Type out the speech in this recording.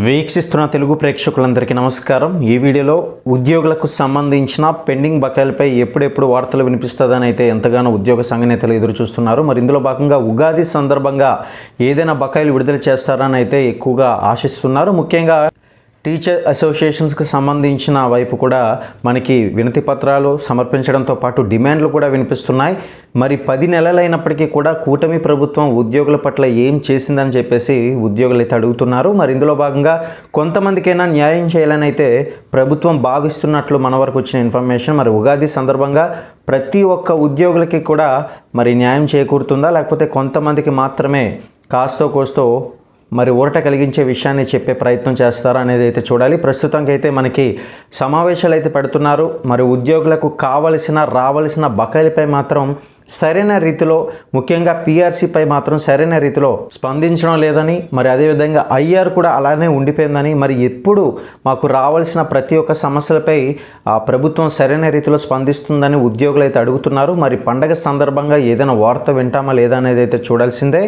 వీక్షిస్తున్న తెలుగు ప్రేక్షకులందరికీ నమస్కారం. ఈ వీడియోలో ఉద్యోగులకు సంబంధించిన పెండింగ్ బకాయిలపై ఎప్పుడెప్పుడు వార్తలు వినిపిస్తుందని అయితే ఎంతగానో ఉద్యోగ సంఘ నేతలు ఎదురు చూస్తున్నారు మరి ఇందులో భాగంగా ఉగాది సందర్భంగా ఏదైనా బకాయిలు విడుదల చేస్తారని అయితే ఎక్కువగా ఆశిస్తున్నారు. ముఖ్యంగా టీచర్ అసోసియేషన్స్కి సంబంధించిన వైపు కూడా మనకి వినతి పత్రాలు సమర్పించడంతో పాటు డిమాండ్లు కూడా వినిపిస్తున్నాయి. మరి పది నెలలైనప్పటికీ కూడా కూటమి ప్రభుత్వం ఉద్యోగుల పట్ల ఏం చేసిందని చెప్పేసి ఉద్యోగులు అయితే అడుగుతున్నారు. మరి ఇందులో భాగంగా కొంతమందికైనా న్యాయం చేయాలని అయితే ప్రభుత్వం భావిస్తున్నట్లు మన వరకు వచ్చిన ఇన్ఫర్మేషన్. మరి ఉగాది సందర్భంగా ప్రతి ఒక్క ఉద్యోగులకి కూడా మరి న్యాయం చేకూరుతుందా? లేకపోతే కొంతమందికి మాత్రమే కాస్తో కోస్తో మరి ఊరట కలిగించే విషయాన్ని చెప్పే ప్రయత్నం చేస్తారా అనేది అయితే చూడాలి. ప్రస్తుతానికి అయితే మనకి సమావేశాలు అయితే పెడుతున్నారు. మరి ఉద్యోగులకు కావలసిన రావలసిన బకాయిలపై మాత్రం సరైన రీతిలో ముఖ్యంగా పీఆర్సీపై మాత్రం సరైన రీతిలో స్పందించడం లేదని మరి అదేవిధంగా ఐఆర్ కూడా అలానే ఉండిపోయిందని మరి ఎప్పుడు మాకు రావాల్సిన ప్రతి ఒక్క సమస్యలపై ఆ ప్రభుత్వం సరైన రీతిలో స్పందిస్తుందని ఉద్యోగులు అయితే అడుగుతున్నారు. మరి పండగ సందర్భంగా ఏదైనా వార్త వింటామా లేదా అనేది అయితే చూడాల్సిందే.